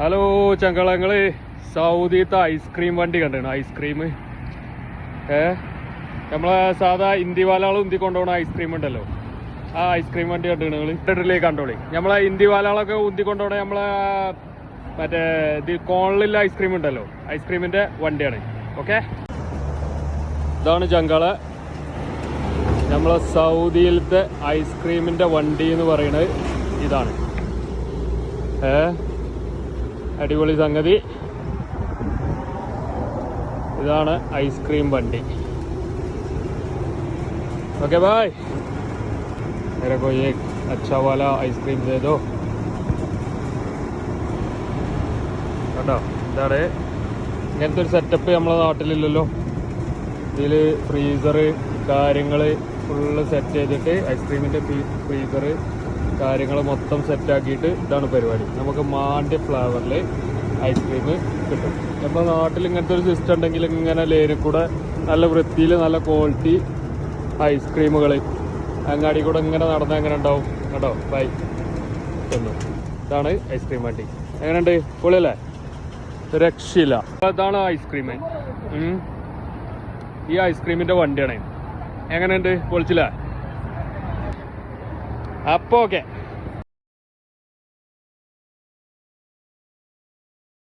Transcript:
Hello ചങ്കളങ്ങൾ. സൗദിത്തെ ice cream വണ്ടി കണ്ടാണ് ice cream ഏ? നമ്മളെ സാധാ ഇന്ത്യവാലാൾ ഉന്തി കൊണ്ടുപോകണ ഐസ്ക്രീം ഉണ്ടല്ലോ. ആ ഐസ്ക്രീം വണ്ടി കണ്ടാണ് നിങ്ങൾ ഇട്ടിട്ടിലേക്ക് കണ്ടോളി. നമ്മളെ ഇന്ത്യവാലാളൊക്കെ ഉന്തി കൊണ്ടുപോകണ നമ്മളെ മറ്റേ ഇത് കോണിലുള്ള ഐസ്ക്രീം ഉണ്ടല്ലോ. ഐസ്ക്രീമിന്റെ വണ്ടിയാണ്. ഓക്കെ ഇതാണ് ചങ്കൾ. നമ്മളെ സൗദിയിലത്തെ ഐസ്ക്രീമിന്റെ വണ്ടി എന്ന് പറയുന്നത് ഇതാണ്. ഏ? അടിപൊളി സംഗതി ഇതാണ് ഐസ്ക്രീം വണ്ടി ओके भाई मेरे को ये अच्छा वाला आइसक्रीम दे दो കേട്ടോ ഇതാണ് ഇങ്ങനത്തെ ഒരു സെറ്റപ്പ് നമ്മളെ നാട്ടിലില്ലല്ലോ ഇതിൽ ഫ്രീസർ കാര്യങ്ങൾ ഫുള്ള് സെറ്റ് ചെയ്തിട്ട് ഐസ്ക്രീമിൻ്റെ ഫ്രീസർ കാര്യങ്ങൾ മൊത്തം സെറ്റ് ആക്കിയിട്ട് ഇതാണ് പരിപാടി. നമുക്ക് മാന്റെ ഫ്ലേവറിൽ ഐസ്ക്രീം കിട്ടും. നമ്മുടെ നാട്ടിൽ ഇങ്ങനത്തെ ഒരു സിസ്റ്റം ഉണ്ടെങ്കിൽ ഇങ്ങനെ ലേനിൽ കൂടെ നല്ല വൃത്തിയിൽ നല്ല ക്വാളിറ്റി ഐസ്ക്രീമുകൾ അങ്ങാടി കൂടെ ഇങ്ങനെ നടന്നാൽ എങ്ങനെ ഉണ്ടാവും? കേട്ടോ ബൈ ഇതാണ് ഐസ്ക്രീം വണ്ടി. എങ്ങനെയുണ്ട്? പൊളിയല്ലേ? രക്ഷയില്ല. അതാണ് ഐസ്ക്രീം ഈ ഐസ്ക്രീമിന്റെ വണ്ടിയാണ്. എങ്ങനെയുണ്ട്? പൊളിച്ചില്ല? അപ്പൊ ഓക്കെ